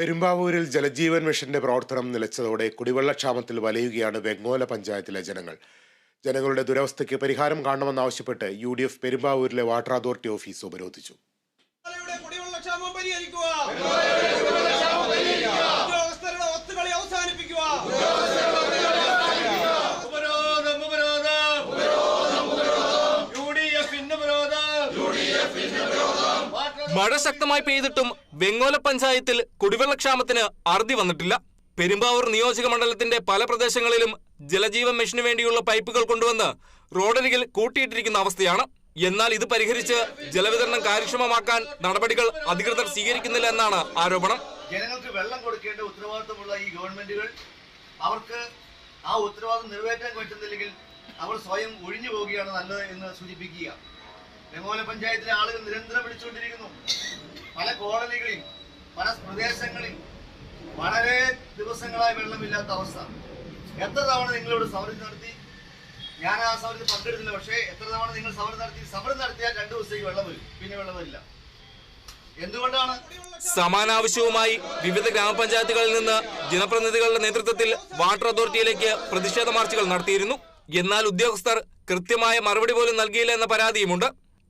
പെരുമ്പാവൂരിൽ ജലജീവൻ മിഷന്റെ പ്രവർത്തനം നിലച്ചതോടെ കുടിവെള്ളക്ഷാമത്തിൽ വലയുകയാണ് വെങ്ങോല പഞ്ചായത്തിലെ ജനങ്ങൾ. ജനങ്ങളുടെ ദുരവസ്ഥയ്ക്ക് പരിഹാരം കാണണമെന്നാവശ്യപ്പെട്ട് യു ഡി എഫ് പെരുമ്പാവൂരിലെ വാട്ടർ അതോറിറ്റി ഓഫീസ് ഉപരോധിച്ചു. മഴ ശക്തമായി പെയ്തിട്ടും വെങ്ങോല പഞ്ചായത്തിൽ കുടിവെള്ളക്ഷാമത്തിന് അറുതി വന്നിട്ടില്ല. പെരുമ്പാവൂർ നിയോജക മണ്ഡലത്തിന്റെ പല പ്രദേശങ്ങളിലും ജലജീവൻ മിഷന് വേണ്ടിയുള്ള പൈപ്പുകൾ കൊണ്ടുവന്ന് റോഡരികിൽ കൂട്ടിയിട്ടിരിക്കുന്ന അവസ്ഥയാണ്. എന്നാൽ ഇത് പരിഹരിച്ച് ജലവിതരണം കാര്യക്ഷമമാക്കാൻ നടപടികൾ അധികൃതർ സ്വീകരിക്കുന്നില്ല എന്നാണ് ആരോപണം. ജനങ്ങൾക്ക് വെള്ളം കൊടുക്കേണ്ട ഉത്തരവാദിത്തമുള്ള ഈ ഗവൺമെന്റുകൾ അവർക്ക് ആ ഉത്തരവാദിത്തം നിറവേറ്റാൻ പറ്റുന്നില്ലെങ്കിൽ അവർ സ്വയം ഒഴിഞ്ഞു പോവുകയാണ് നല്ലത് എന്ന് സൂചിപ്പിക്കുക. വെങ്ങോല പഞ്ചായത്തിലെ ആളുകൾ നിരന്തരം വിളിച്ചുകൊണ്ടിരിക്കുന്നു. പല കോളനികളിൽ പല പ്രദേശങ്ങളിൽ വളരെ ദിവസങ്ങളായി വെള്ളമില്ലാത്ത അവസ്ഥ. എത്ര തവണ നിങ്ങളോട് സമരം നടത്തി? ഞാൻ ആ സമരത്തിൽ പങ്കെടുത്തില്ല പക്ഷേ എത്ര തവണ നിങ്ങൾ സമരം നടത്തി? സമരം നടത്തിയാൽ രണ്ടു ദിവസത്തേക്ക് വെള്ളം വരും പിന്നെ വെള്ളം വരില്ല. എന്തുകൊണ്ടാണ്? സമാനാവശ്യവുമായി വിവിധ ഗ്രാമപഞ്ചായത്തുകളിൽ നിന്ന് ജനപ്രതിനിധികളുടെ നേതൃത്വത്തിൽ വാട്ടർ അതോറിറ്റിയിലേക്ക് പ്രതിഷേധ മാർച്ചുകൾ നടത്തിയിരുന്നു. എന്നാൽ ഉദ്യോഗസ്ഥർ കൃത്യമായ മറുപടി പോലും നൽകിയില്ല എന്ന പരാതിയുമുണ്ട്.